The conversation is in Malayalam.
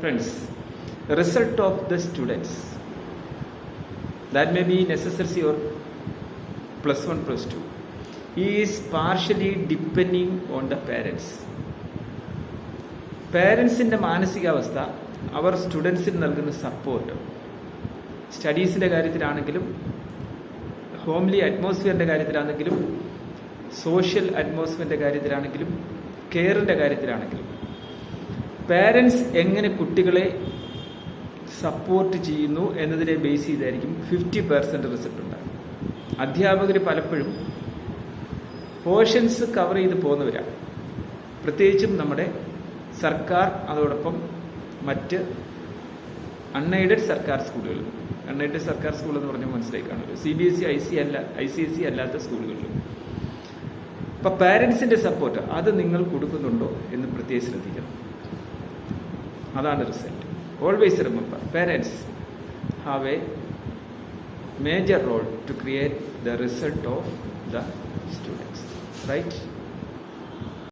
friends, result of the students. That may be in SSLC or plus 1 plus two. Is partially depending on the parents. പാരൻസിന്റെ മാനസികാവസ്ഥ അവർ സ്റ്റുഡൻസിന് നൽകുന്ന സപ്പോർട്ട് സ്റ്റഡീസിന്റെ കാര്യത്തിലാണെങ്കിലും ഹോംലി അറ്റ്മോസ്ഫിയറിന്റെ കാര്യത്തിലാണെങ്കിലും സോഷ്യൽ അറ്റ്മോസ്ഫിയറിന്റെ കാര്യത്തിലാണെങ്കിലും കെയറിന്റെ കാര്യത്തിലാണെങ്കിലും. പാരൻസ് എങ്ങനെ കുട്ടികളെ സപ്പോർട്ട് ചെയ്യുന്നു എന്നതിനെ ബേസ് ചെയ്തായിരിക്കും ഫിഫ്റ്റി പെർസെന്റ് റിസൾട്ട് ഉണ്ടാകും അധ്യാപകർ പലപ്പോഴും പോർഷൻസ് കവർ ചെയ്ത് പോകുന്നവരാണ് പ്രത്യേകിച്ചും നമ്മുടെ സർക്കാർ അതോടൊപ്പം മറ്റ് അൺഎയ്ഡഡ് സർക്കാർ സ്കൂളുകൾ. അൺഎയ്ഡഡ് സർക്കാർ സ്കൂൾ എന്ന് പറഞ്ഞാൽ മനസ്സിലായി കാണുമല്ലോ C B S E I C അല്ല ഐ സി എസ് സി അല്ലാത്ത സ്കൂളുകളിലും അപ്പം പാരൻസിന്റെ സപ്പോർട്ട് അത് നിങ്ങൾ കൊടുക്കുന്നുണ്ടോ എന്ന് പ്രത്യേകം ശ്രദ്ധിക്കണം. അതാണ് result always remember parents have a major role to create the result of the students right